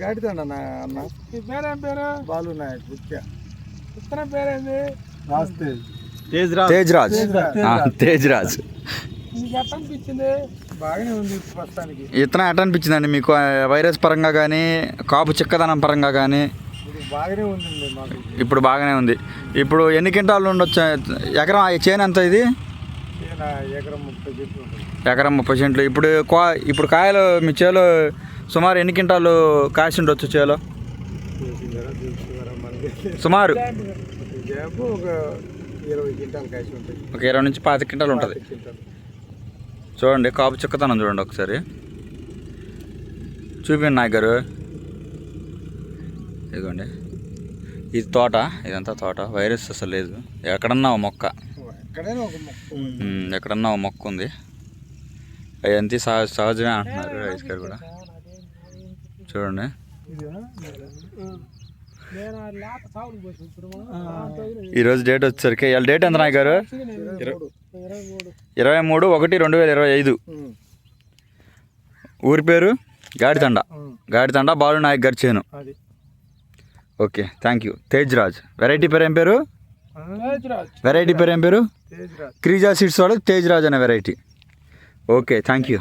గాడిదండ అన్న. పేరేం పేరు? బాలు నాయక్ ముఖ్య పేరేంది? తేజ్. రాజ్ ఆ, తేజ్ రాజ్ నీకు ఎట్లా అనిపించింది? బాగానే ఉంది ప్రస్తుతానికి. ఇతను ఎట్లా అనిపించిందండి మీకు. ఆ, వైరస్ పరంగా కానీ కాపు చిక్కదనం పరంగా కానీ. ఇప్పుడు బాగానే ఉందండి మాకు. ఇప్పుడు బాగానే ఉంది. ఇప్పుడు ఎన్ని క్వింటాలు ఉండొచ్చు? ఎకరం ఆ చేను ఎంత ఇది? ఈయన ఎకరం ముప్పై చెట్లు ఉంటుంది. ఎకరం ముప్పై సెంట్లు. ఇప్పుడు కో ఇప్పుడు కాయలు మీ చేలో సుమారు ఎన్ని క్వింటాలు కాసి ఉండొచ్చు చేలో? సుమారు? ఒక ఇరవై ఒక నుంచి పాతి క్వింటాలు ఉంటుంది. చూడండి కాపు చిక్కతనం చూడండి ఒకసారి. చూపించండి నాయక్ గారు. ఇదిగోండి. ఇది తోట ఇదంతా తోట. వైరస్ అసలు లేదు. ఎక్కడన్నా ఒక మొక్క ఎక్కడన్నా ఓ మొక్క ఉంది. అదంతా సహజ సహజమే అంటున్నారు రైస్ గారు కూడా. చూడండి. ఈరోజు డేట్ వచ్చేసరికి ఇవాళ డేట్ ఎంత నాయక్ గారు? ఇరవై మూడు. ఒకటి రెండు వేల ఇరవై ఐదు. ఊరి పేరు? గాడితండ. గాడితండ బాలు నాయక్ గారి చేను. Okay thank you Tej Raj variety పేరు ఏం పేరు? వెరైటీ పేరు ఏం పేరు? క్రీజా సీడ్స్ వాడు తేజ్ రాజ్ అనే వెరైటీ ఓకే థ్యాంక్ యూ